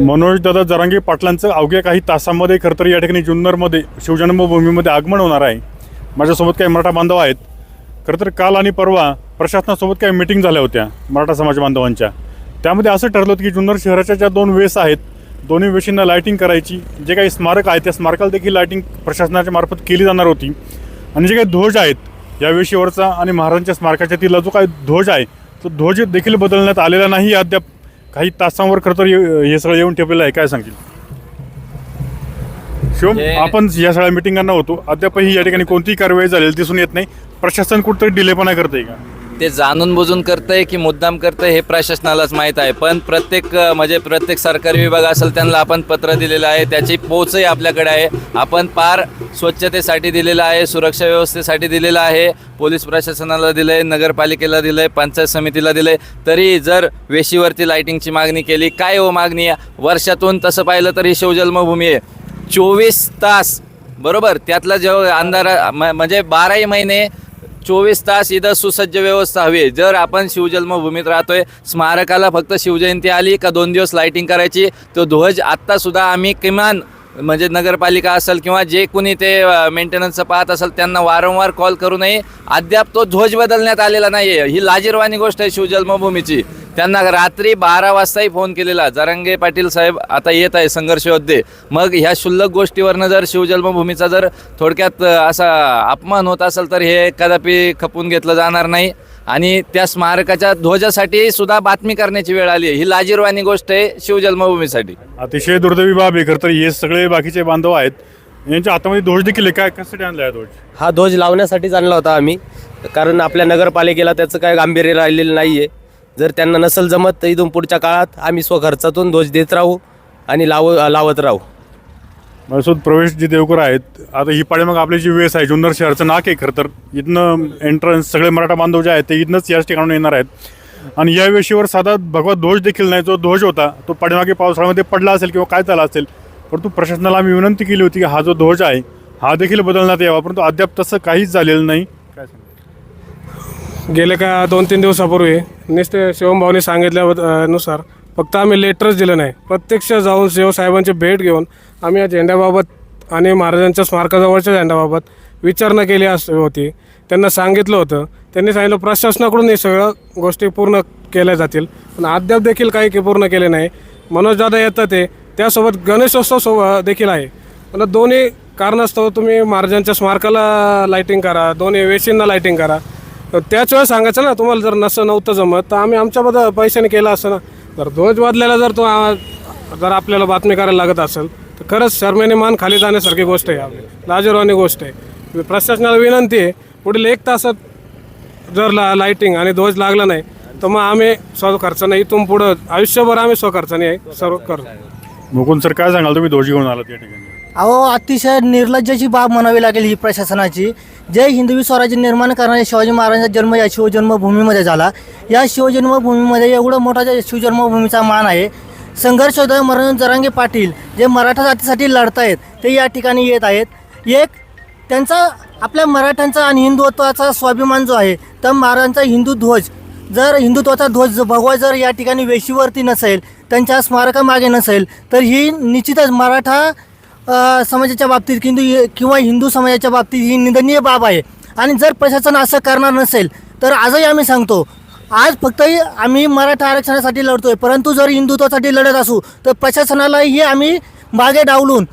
मनोज दादा जरांगे पाटलांचं अवघ्या काही तासांमध्ये खरं तर या ठिकाणी जुन्नरमध्ये शिवजन्मभूमीमध्ये आगमन होणार आहे. माझ्यासोबत काही मराठा बांधव आहेत. खरं तर काल आणि परवा प्रशासनासोबत काही मिटिंग झाल्या होत्या मराठा समाज बांधवांच्या. त्यामध्ये असं ठरलं होतं की जुन्नर शहराच्या ज्या दोन वेस आहेत दोन्ही वेशींना लाईटिंग करायची. जे काही स्मारक आहेत त्या स्मारकाला देखील लाईटिंग प्रशासनाच्या मार्फत केली जाणार होती. आणि जे काही ध्वज आहेत या वेशीवरचा आणि महाराजांच्या स्मारकाच्या तिला जो काही ध्वज आहे तो ध्वज देखील बदलण्यात आलेला नाही. अद्याप काही तासांवर खरं तर ये- हे सगळं येऊन ठेवलेलं आहे काय सांगतील शिवम हे- आपण या सगळ्या मिटिंगांना होतो. अद्यापही या ठिकाणी कोणतीही कारवाई झालेली दिसून येत नाही. प्रशासन कुठतरी डिलेपणा करते का ते जाणून बुजून करतंय की मुद्दाम करतंय हे प्रशासनालाच माहीत आहे. पण प्रत्येक म्हणजे प्रत्येक सरकारी विभाग असेल त्यांना आपण पत्र दिलेलं आहे त्याची पोचही आपल्याकडे आहे. आपण पार स्वच्छतेसाठी दिलेलं आहे सुरक्षा व्यवस्थेसाठी दिलेलं आहे पोलीस प्रशासनाला दिलं आहे नगरपालिकेला दिलं आहे पंचायत समितीला दिलं आहे तरी जर वेशीवरती लाईटिंगची मागणी केली काय हो मागणी? आहे वर्षातून तसं पाहिलं तर ही शिवजन्मभूमी आहे. चोवीस तास बरोबर? त्यातला जेव्हा अंधारा म- म्हणजे बाराही महिने चोवीस तास इथं सुसज्ज व्यवस्था हवी आहे. जर आपण शिवजन्मभूमीत राहतोय स्मारकाला फक्त शिवजयंती आली का दोन दिवस लाईटिंग करायची तो ध्वज आत्तासुद्धा आम्ही किमान म्हणजे नगरपालिका असेल किंवा जे कोणी ते मेंटेनन्सचं पाहत असेल त्यांना वारंवार कॉल करूनही अद्याप तो ध्वज बदलण्यात आलेला नाही आहे ही लाजीरवाणी गोष्ट आहे शिवजन्मभूमीची. त्यांना रात्री बारा वाजताही फोन केलेला. जरांगे पाटील साहेब आता येत आहे संघर्ष योद्धे मग ह्या क्षुल्लक गोष्टीवरनं जर शिवजन्मभूमीचा जर थोडक्यात असा अपमान होत असेल तर हे कदापि खपून घेतलं जाणार नाही. आणि त्या स्मारकाच्या ध्वजासाठी सुद्धा बातमी करण्याची वेळ आली आहे. ही लाजीरवाणी गोष्ट आहे शिवजन्मभूमीसाठी. अतिशय दुर्दैवी बाब आहे खरं तर. हे सगळे बाकीचे बांधव आहेत. यांच्या हातामध्ये ध्वज देखील आहे. काय कशासाठी आणला आहे ध्वज हा ध्वज लावण्यासाठीच आणला होता आम्ही. कारण आपल्या नगरपालिकेला त्याचं काय गांभीर्य राहिलेलं नाही आहे जर त्यांना नसेल जमत तर इथून पुढच्या काळात आम्ही स्वखर्चातून ध्वज देत राहू आणि लाव लावत राहू. मसूद प्रवेशजी देवकर आहेत आता ही पाळी मग आपली जी वेस आहे जुन्नर शहराचं नाक आहे खरं तर. इथनं एंट्रन्स सगळे मराठा बांधव जे आहेत ते इथनंच याच ठिकाणून येणार आहेत. आणि या वेशीवर साधा भगवा ध्वज देखील नाही जो ध्वज होता तो पाठीमागे पावसाळ्यामध्ये पडला असेल किंवा काय झाला असेल परंतु प्रशासनाला आम्ही विनंती केली होती की हा जो ध्वज आहे हा देखील बदलण्यात यावा परंतु अद्याप तसं काहीच झालेलं नाही. गेले का दोन तीन दिवसापूर्वी. नुसते शिवमभाऊनी सांगितल्या नुसार फक्त आम्ही लेटरच दिलं नाही. प्रत्यक्ष जाऊन शिवसाहेबांची भेट घेऊन आम्ही या झेंड्याबाबत आणि महाराजांच्या स्मारकाजवळच्या झेंड्याबाबत विचारणा केली अस होती. त्यांना सांगितलं होतं. त्यांनी सांगितलं प्रशासनाकडून हे सगळं गोष्टी पूर्ण केल्या जातील. पण अद्याप देखील काही के- पूर्ण केले नाही. मनोजदादा येतात ते. त्यासोबत गणेशोत्सव देखील आहे. मला दोन्ही कारणास्तव तुम्ही महाराजांच्या स्मारकाला लाईटिंग करा. दोन्ही वेशींना लाईटिंग करा. त्याच वेळेस सांगायचं ना तुम्हाला जर नसं नव्हतं जमत तर आम्ही आमच्याबद्दल पैशाने केलं असं ना. तर ध्वज बदलायला जर तो जर आपल्याला बातमी करायला लागत असेल तर खरंच शर्मेने मान खाली जाण्यासारखी गोष्ट आहे आपली लाजरवाणी गोष्ट आहे. प्रशासनाला विनंती आहे पुढील एक तासात जर ला लाईटिंग आणि ध्वज लागला नाही तर मग आम्ही स्वखर्चाने इथून पुढं आयुष्यभर आम्ही स्वखर्चाने नाही सर्व करतो मुकुंद सर काय सांगाल? तुम्ही ध्वज घेऊन आलात या ठिकाणी. अहो अतिशय निर्लज्जाची बाब म्हणावी लागेल ही प्रशासनाची. जे हिंदवी स्वराज्य निर्माण करणारे शिवाजी महाराजांचा जन्म या शिवजन्मभूमीमध्ये झाला. या शिवजन्मभूमीमध्ये एवढं मोठा जे शिवजन्मभूमीचा मान आहे. संघर्ष होता मरण जरांगे पाटील जे मराठा जातीसाठी लढतायत ते या ठिकाणी येत आहेत. एक त्यांचा आपल्या मराठ्यांचा आणि हिंदुत्वाचा स्वाभिमान जो आहे तर महाराजांचा हिंदू ध्वज. जर हिंदुत्वाचा ध्वज भगवा जर या ठिकाणी वेशीवरती नसेल त्यांच्या स्मारकामागे नसेल तर ही निश्चितच मराठा समाजाच्या बाबतीत किंवा किंवा हिंदू समाजाच्या बाबतीत ही निंदनीय बाब आहे. आणि जर प्रशासन असं करणार नसेल तर आजही आम्ही सांगतो आज फक्त आम्ही मराठा आरक्षणासाठी लढतोय. परंतु जर हिंदुत्वासाठी लढत असू तर प्रशासनालाही आम्ही मागे डावलून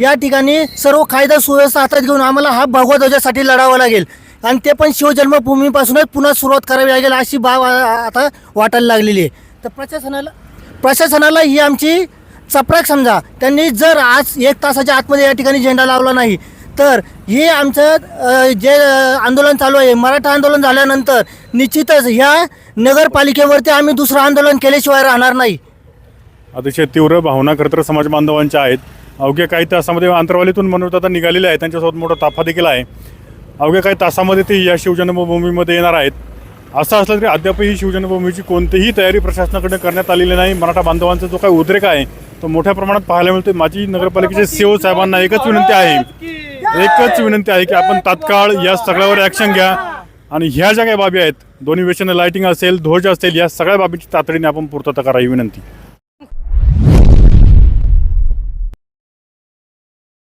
या ठिकाणी सर्व कायदा सुव्यवस्था हातात घेऊन आम्हाला हा भगवा ध्वजासाठी लढावं लागेल. आणि ते पण शिवजन्मभूमीपासूनच पुन्हा सुरुवात करावी लागेल अशी बाब आता वाटायला लागलेली आहे. तर प्रशासनाला प्रशासनाला ही आमची चपराक समजा त्यांनी जर आज एक तासाच्या आतमध्ये या ठिकाणी झेंडा लावला नाही तर हे आमचं जे आंदोलन चालू आहे मराठा आंदोलन झाल्यानंतर निश्चितच ह्या नगरपालिकेवरती आम्ही दुसरं आंदोलन केल्याशिवाय राहणार नाही. अतिशय तीव्र भावना खरं तर समाज बांधवांच्या आहेत. अवघ्या काही तासामध्ये अंतरवालीतून आता निघालेले आहेत त्यांच्यासोबत मोठा ताफा देखील आहे. अवघ्या काही तासामध्ये ते या शिवजन्मभूमीमध्ये येणार आहेत. असं असलं तरी अद्यापही शिवजन्मभूमीची कोणतीही तयारी प्रशासनाकडे करण्यात आलेली नाही. मराठा बांधवांचा जो काही उद्रेक आहे तो मोठ्या प्रमाणात पाहायला मिळतो माजी नगरपालिकेचे सीओ साहेबांना एकच विनंती आहे एकच विनंती आहे की आपण तात्काळ या सगळ्यावर ॲक्शन घ्या आणि ह्या ज्या काही बाबी आहेत दोन्ही वेशाने लाईटिंग असेल ध्वज असेल या सगळ्या बाबींची तातडीने आपण पूर्तता करा ही विनंती